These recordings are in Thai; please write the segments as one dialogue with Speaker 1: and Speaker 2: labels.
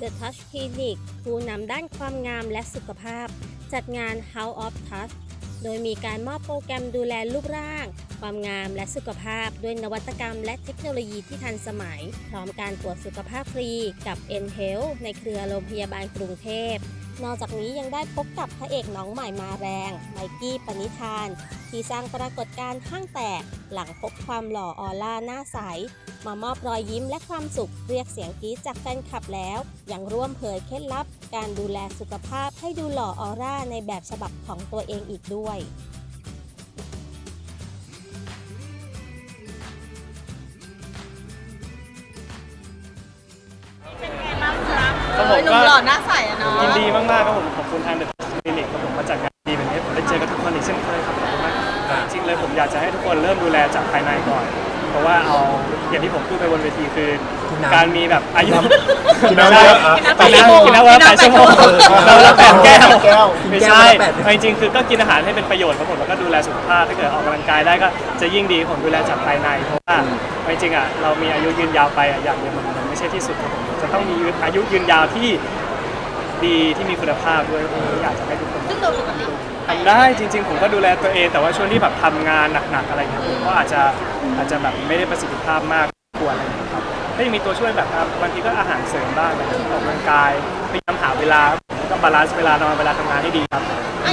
Speaker 1: The Touch Clinic ผู้นำด้านความงามและสุขภาพ จัดงาน House of Touch โดยมีการมอบโปรแกรมดูแลรูปร่าง ความงามและสุขภาพ ด้วยนวัตกรรมและเทคโนโลยีที่ทันสมัย พร้อมการตรวจสุขภาพฟรีกับ n h e a l t h ในเครือโรงพยาบาลกรุงเทพ นอกจากนี้ยังได้พบกับพระเอกน้องใหม่มาแรง ไมกี้ปณิธาน ที่สร้างปรากฏการณ์ข้างแตก หลังพบความหล่อออร่าหน้าใส มามอบรอยยิ้มและความสุขเรียกเสียงกรี๊ดจากแฟนคลับแล้ว ยังร่วมเผยเคล็ดลับ การดูแลสุขภาพให้ดูหล่อออร่าในแบบฉบับของตัวเองอีกด้วย
Speaker 2: ครับผม
Speaker 3: หนุ่
Speaker 2: ก็
Speaker 3: มหล่อหน้าใสอะเนาะ
Speaker 2: ยินดีมากๆครับผมขอบคุณทางเดอะคลินิกครับผมมาจัดงานดีแบบนี้ผมได้เจอกับทุกคนอีกเช่นเคยครับขอบคุณมากจริงๆเลยผมอยากจะให้ทุกคนเริ่มดูแลจากภายในก่อน เพราะว่าเอาอย่างที่ผมพูดไปบนเวทีคือการมีแบบอายุ
Speaker 4: กินน้ำเยอะอะ
Speaker 2: กินน้ำกินน้ำวันละแปดชั่วโมงเราละแปดแก้ว
Speaker 4: แก้ว
Speaker 2: ไม่ใช่จริงๆคือก็กินอาหารให้เป็นประโยชน์ครับผมแล้วก็ดูแลสุขภาพถ้าเกิดออกกำลังกายได้ก็จะยิ่งดีผมดูแลจากภายในเพราะว่าจริงๆอะเรามีอายุยืนยาวไปอะอย่างเดียวมันมัน ไม่ใช่ที่สุดครับผมจะต้องมีอายุยืนยาวที่ดีที่มีคุณภาพด้วยผมอยากจะให้ทุกคน
Speaker 3: ซึ่งโดยปกติ
Speaker 2: ทำได้จริง ๆ ผมก็ดูแลตัวเองแต่ว่าช่วงที่แบบทำงานหนักๆอะไรเงี้ยผมก็อาจจะอาจจะแบบไม่ได้ประสิทธิภาพมากควรอะไรเงี้ยครับก็ยังมีตัวช่วยแบบอะบางทีก็อาหารเสริมบ้างนะครับออกกำลังกายพยายามหาเวลา ก็บาลานซ์เวลานอนเวลาทำงานให้ดีครับ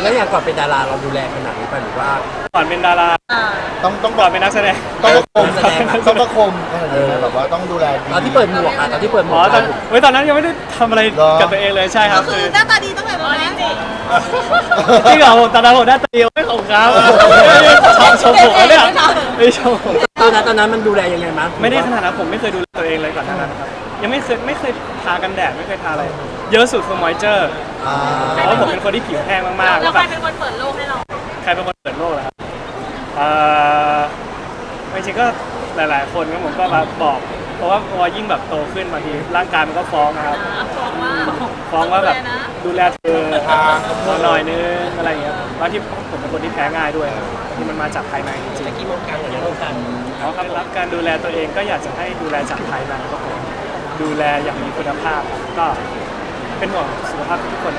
Speaker 4: แล้วอย่างก่อนเป็นดาราเราดูแลขนาดนี้ป่ะหรือว่า
Speaker 2: ก่อนเป็นดารา
Speaker 3: อ่า
Speaker 5: ต้องต้อง
Speaker 2: ก่อนเป็นนักแสดง
Speaker 5: ต้องประคม
Speaker 4: แสดง
Speaker 5: ต้องประคมขนาดนี้นะแบบว่าต้องดูแลดี
Speaker 4: ตอนที่เปิดหมวกอะตอนที่เปิดหม
Speaker 2: อ๋
Speaker 4: ว
Speaker 2: อกตอนเฮ้ยตอนนั้นยังไม่ได้ทำอะไร
Speaker 5: เหรอ
Speaker 2: กับตัวเองเลยใช่ค
Speaker 3: ก็
Speaker 2: รับ
Speaker 3: คื
Speaker 2: คืออ
Speaker 3: หน้าตาดีตั้งแต่ตอนนั้นจริง
Speaker 2: จริงเหรอผมตอนนั้นผมได้าตาดีไม่ของเขาชอบชมผมเนี่ยไม่ชมผม
Speaker 4: ตอนนั้นตอนนั้นมันดูแลยังไงมั้ย
Speaker 2: ไม่ได้ขนาดนั้นผมไม่เคยดูแลตัวเองเลยก่อนหน้านั้นครับ ยังไม่เคยไม่เคยทากันแดดไม่เคยทาอะไร เยอะสุดคือมอยเจอร์
Speaker 4: อ่า
Speaker 2: เพราะว่าผมเป็นคนที่ผิวแห้งมากๆ
Speaker 3: แล้
Speaker 2: แล้วว
Speaker 3: ใค
Speaker 2: แบ
Speaker 3: ร
Speaker 2: บ
Speaker 3: เป็นคนเปิดโลกให้เรา
Speaker 2: ใครเป็นคนเปิดโลกล่ะครับเอ่อไม่จริงก็หลายๆ คนก็ผมก็แบบบอก เพราะว่าพอยิ่งแบบโตขึ้นบางทีร่างกายมันก็ฟ้องนะครับ
Speaker 3: ฟ้องว่า
Speaker 2: ฟ้องว่าแบบ
Speaker 3: นะ
Speaker 2: ดูแลเธอหน่อยนึงอะไรอย่างเงี้ยบางทีผมเป็นคนที่แพ้ง่ายด้วยครับบางทีมันมาจากภายในจริงๆ
Speaker 4: กี่โมงกันอย่างเงี้ยโมงกัน
Speaker 2: เพราะเคล็ดลับการดูแลตัวเองก็อยากจะให้ดูแลจากภายในครับผม ดูแลอย่างมีคุณภาพครับก็เป็นห่วงสุขภาพทุกคน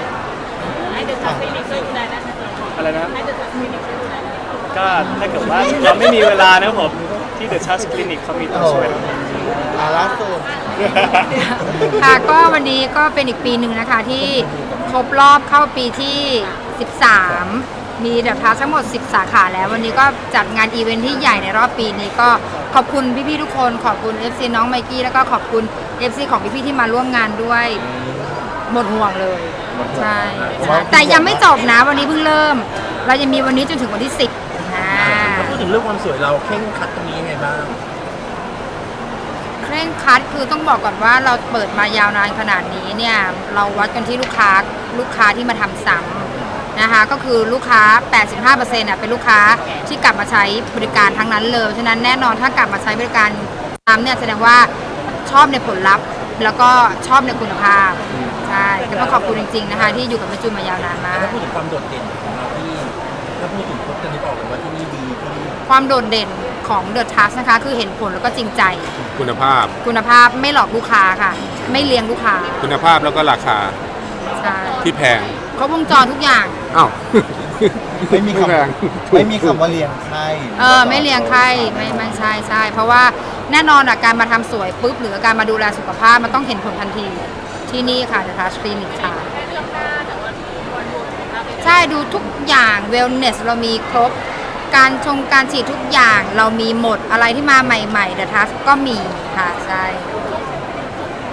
Speaker 3: ให้เดินทางคลินิกช่วยดูแลได้ไหม
Speaker 2: อะไรนะครับ
Speaker 3: ให้เดินทางคลินิกช่วยดูแลได้ไหม
Speaker 2: ก็ถ้าเกิดว่าเราไม่มีเวลานะครับผม ที่ The Touch Clinic เขามีตัวช่วยนะครับ
Speaker 5: อ่าล่าสุด
Speaker 6: ค่ะก็วันนี้ก็เป็นอีกปีหนึ่งนะคะที่ครบรอบเข้าปีที่ 13 มีเดอะทัสทั้งหมด 10 สาขาแล้ว วันนี้ก็จัดงานอีเวนท์ที่ใหญ่ในรอบปีนี้ก็ ขอบคุณพี่ๆทุกคน ขอบคุณ FC น้องไมกี้แล้วก็ขอบคุณ FC ของพี่ๆที่มาร่วมงานด้วย หมดห่วงเลยใช่ใช่แต่ยังไม่จบนะวันนี้เพิ่งเริ่ม เรายังมีวันนี้จนถึงวันที่ 10นะ
Speaker 4: แล้วพูดถึงเรื่องความสวยเราเคร่งครัดตรงนี้ยังไงบ้าง
Speaker 6: เคร่งครัดคือต้องบอกก่อนว่าเราเปิดมายาวนานขนาดนี้เนี่ย เราวัดกันที่ลูกค้าลูกค้าที่มาทำซ้ำ นะคะก็คือลูกค้า 85%อะเป็นลูกค้าที่กลับมาใช้บริการทั้งนั้นเลย ฉะนั้นแน่นอนถ้ากลับมาใช้บริการซ้ำเนี่ยแสดงว่าชอบในผลลัพธ์ แล้วก็ชอบในคุณภาพใช่ก็ต้องขอบคุณจริงๆนะคะที่อยู่กับแม่จูนมายาวนานมาก
Speaker 4: ถ้าพูดถึงความโดดเด่นของเราที่ถ้าพูดถึงปุ๊บจะนึกออกเลยว่าที่นี่ดีที่นี่
Speaker 6: ความโดดเด่นของเดอะทัสนะคะ คือเห็นผลแล้วก็จริงใจ
Speaker 7: คุณภาพ
Speaker 6: คุณภาพไม่หลอกลูกค้าค่ะ ไม่เลี้ยงลูกค้า
Speaker 7: คุณภาพแล้วก็ราคา
Speaker 6: ใช่
Speaker 7: ที่แพง
Speaker 6: ครบวงจรทุกอย่าง
Speaker 7: อ้าว
Speaker 5: ไม่มีค
Speaker 7: แพงำ
Speaker 5: ไม่มีคำว่าเลี้ยงไข้
Speaker 6: เออไม่เลี้ยงไข้ไม่ไม่ใช่ใช่เพราะว่าแน่นอนอะการมาทำสวยปุ๊บหรือการมาดูแลสุขภาพมันต้องเห็นผลทันทีที่นี่ค่ะนะคะคลินิกค่ะใช่ดูทุกอย่างเวลเนสเรามีครบ การชงการฉีดทุกอย่างเรามีหมดอะไรที่มาใหม่ๆเดอะทัสก็มีค่ะใช่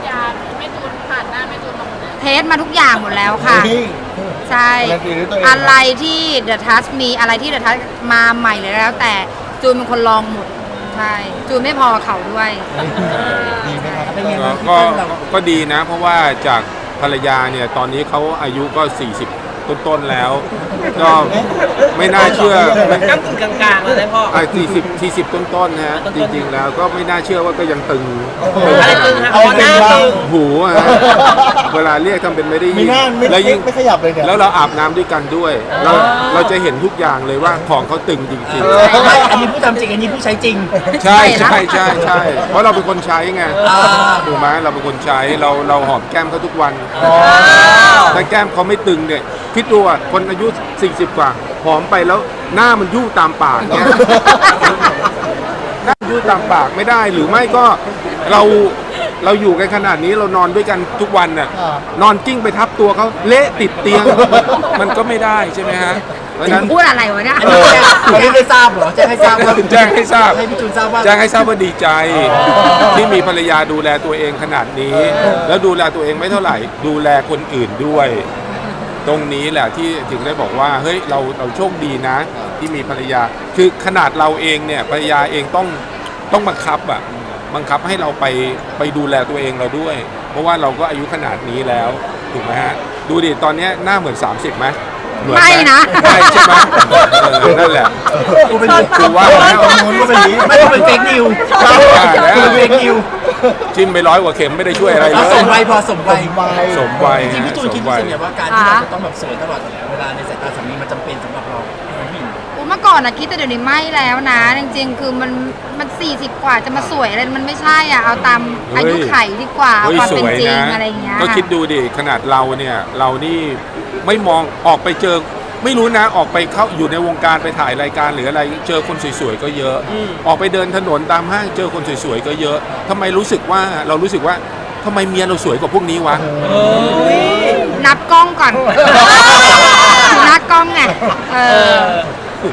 Speaker 3: ยาไม่จูนผ่านหน้าไม่จูนมาหมดเลย
Speaker 6: เทสมาทุกอย่างหมดแล้วค่ะ
Speaker 5: เฮ้ย
Speaker 6: ใช่
Speaker 5: การันตีด้วยตัวเอง
Speaker 6: อะไรที่เดอะทัสมีอะไรที่เดอะทัสมาใหม่เลยแล้ว แต่จูนเป็นคนลองหมด ใช่ จูนไม่พอเขาด้วย
Speaker 5: ดีไหมครับ
Speaker 4: เป็นไงบ้างที่
Speaker 7: ก็
Speaker 4: บ้านเรา
Speaker 7: ก็ดีนะ เพราะว่าจากภรรยาเนี่ยตอนนี้เขาอายุก็ 40 ต้นๆแล้ว ก็ไม่น่าเชื่อไม่
Speaker 8: ก้ากึ่งกลางๆแล้วนะพ่อ
Speaker 7: อ่า40 40ต้นๆนะฮะจริงๆแล้วก็ไม่น่าเชื่อว่าก็ยังตึง
Speaker 8: อะไรตึงฮะ
Speaker 5: เอา
Speaker 8: อ๋อหน้า
Speaker 5: ตึงบ้าง
Speaker 8: ตึง
Speaker 7: หูอะฮะเวลาเรียกทำเป็นไม่ได้
Speaker 5: มี
Speaker 7: ยิน
Speaker 5: หน้าไม่
Speaker 7: แล้วยิ่ง
Speaker 5: ไม่ขยับเลยเนี่ย
Speaker 7: แล้วเราอาบน้ำด้วยกันด้วย เราเราจะเห็นทุกอย่างเลยว่าของเขาตึงจริง
Speaker 4: ไม่อันนี้ผู้ทำจริง อันนี้ผู้ใช้จริง
Speaker 7: ๆใช่ใช่ใช่ใช่เพราะเราเป็นคนใช้ไง
Speaker 4: อ่า
Speaker 7: ถูกไหมเราเป็นคนใช้เราเราหอมแก้มเขาทุกวันถ้าแก้มเขาไม่ตึงเนี่ย คิดดูอะคนอายุ 40 กว่าหอมไปแล้วหน้ามันยุ่งตามปากเนี่ยหน้ามันยุ่งตามปากไม่ได้หรือไม่ก็เราเราอยู่กันขนาดนี้เรานอนด้วยกันทุกวันน่ะ
Speaker 5: อ่า น
Speaker 7: อนกิ้งไปทับตัวเขาเละติดเตียง มันก็ไม่ได้ใช่ไหมฮะเพราะฉะนั้น
Speaker 6: พูดอะไรวะเนี่ย
Speaker 4: อันนี้แจ้งอันนี้ได้ทราบเหรอแจ้งให้ทราบว่า
Speaker 7: แจ้งให้ทราบ
Speaker 4: ให้พี่จูนทราบว่า
Speaker 7: แจ้งให้ทราบว่าดีใจที่มีภรรยาดูแลตัวเองขนาดนี้ แล้วดูแลตัวเองไม่เท่าไหร่ ดูแลคนอื่นด้วย ตรงนี้แหละที่ถึงได้บอกว่าเฮ้ยเราเราโชคดีนะ ที่มีภรรยา คือขนาดเราเองเนี่ยภรรยาเองต้องต้องบังคับอะบังคับให้เราไปไปดูแลตัวเองเราด้วย เพราะว่าเราก็อายุขนาดนี้แล้วถูกไหมฮะดูดิตอนเนี้ยหน้าเหมือน 30ไหม เหมือนห
Speaker 6: ไม่นะ
Speaker 7: ไม่ใช่ไหมเออนั่นแหละ
Speaker 4: กูเป็น
Speaker 7: กูว่าแล้ว
Speaker 5: มูลก็เป็นอย่างนี้
Speaker 4: ไม่ต้องเป็นเฟกนิว
Speaker 7: ว่าแล้ว
Speaker 4: กูเป็นเฟกนิว
Speaker 7: จิ้มไปร้อยกว่าเข็มไม่ได้ช่วยอะไรเล
Speaker 4: เอา
Speaker 7: ย
Speaker 4: สมวัยพอสมวัย
Speaker 5: ไป
Speaker 7: สมวัย
Speaker 4: จริงๆพี่จูนคิด
Speaker 7: สมวั
Speaker 4: รู้
Speaker 7: ย
Speaker 4: สึกไงว่าการที่เราจะต้องแบบสวยตลอดเวลาในสายตาสามี
Speaker 6: อุ๊ยเมื่อก่อนอะคิดแต่เดี๋ยวนี้ไม่แล้วนะ จริงๆ คือมันมันสี่สิบกว่าจะมาสวยอะไรมันไม่ใช่อะเอาตามอายุไขดีกว่าเอา
Speaker 7: เฮ้ย
Speaker 6: ความ
Speaker 7: ส
Speaker 6: เป็น
Speaker 7: วย
Speaker 6: จริง
Speaker 7: นะ
Speaker 6: อะไรอย่างเงี้ย
Speaker 7: ก็คิดดูดิขนาดเราเนี่ยเรานี่ไม่มองออกไปเจอไม่รู้นะออกไปเข้าอยู่ในวงการไปถ่ายรายการหรืออะไรเจอคนสวยๆก็เยอะ ออกไปเดินถนนตามห้างเจอคนสวยๆก็เยอะทำไมรู้สึกว่าเรารู้สึกว่าทำไมเมียเราสวยกว่าพวกนี้วะ
Speaker 6: นับกล้องก่อนนับกล้องไงเออ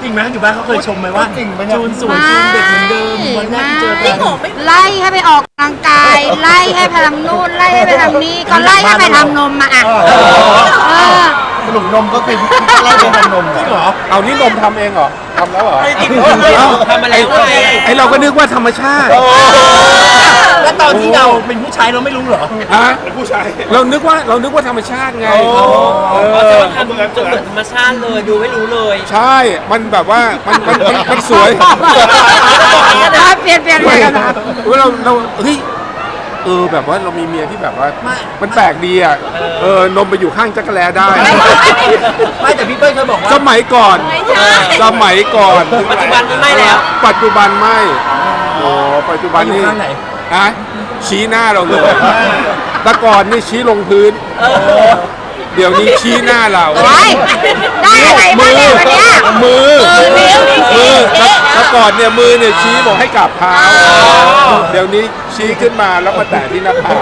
Speaker 4: จริงไหมอยู่บ้านเขาเคยชมไหมว่า
Speaker 5: จริงปะเนี่ย
Speaker 4: จูนสวยจูนเด็กเหมือนเดิมวันแรกที่เจอกัน
Speaker 6: ไล่ให้ไปออกกำลังกาย ไล่ให้ไปทำนู่นไล่ให้ไปทำนี่ก็ไล่ให้ไปทำนมมาอะเออ
Speaker 5: สรุปนมก็คือไล่เป็นนม
Speaker 4: จริงเหรอ
Speaker 7: เอานี่นมทำเองเหรอทำแล้วเหรอ
Speaker 8: ไม่จริงทำอะไรก็ไง
Speaker 7: ไอเราก็นึกว่าธรรมชาติ
Speaker 4: แล้วตอนที่เราเป็นผู้ชายเราไม่รู้เหรอ
Speaker 7: ฮะผู้ชายเรานึกว่าเรานึกว่าธรรมชาติไง
Speaker 8: อ๋อจะมาทำจนเหมือนธรรมชาติเลยดูไม่รู้เลย
Speaker 7: ใช่ มันแบบว่ามันมันมันมันสวย
Speaker 6: เปลี่ยนเปลี่ยนเปลี่ยนกันนะ
Speaker 7: เว่าเราเราเฮ้ย เออแบบว่าเรามีเมียที่แบบว่า
Speaker 4: ไม่
Speaker 7: มันแปลกดีอะเออนมไปอยู่ข้างจักรแลได้
Speaker 4: ไม่แต่พี่เป้ยเคยบอกว่า
Speaker 7: สมัยก่อนสมัยก่อน
Speaker 8: ปัจจุบันนี้ไม่แล้ว
Speaker 7: ปัจจุบันไม่โอ้ปัจจุบัน
Speaker 4: อยู่
Speaker 7: นี่
Speaker 4: ข้างไหน
Speaker 7: ฮะชี้หน้าเราเลยแต่ก่อนนี่ชี้ลงพื้น เดี๋ยวนี้ชี้หน้าเรา
Speaker 6: โอ้ยได้อะไรบ้างเนี่ยวันเนี้ย
Speaker 7: มือ
Speaker 6: นิ้วนี่ชี้
Speaker 7: มือ
Speaker 6: ชี้
Speaker 7: แล้วก่อนเนี่ยมือเนี่ยชี้บอกให้กราบเท้าเดี๋ยวนี้ชี้ขึ้นมาแล้วมาแตะที่หน้าผาก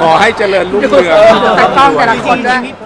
Speaker 7: ขอให้เจริญรุ่งเรือง
Speaker 6: ตากล้องแต่ละคนด้วย
Speaker 4: จริงๆพี่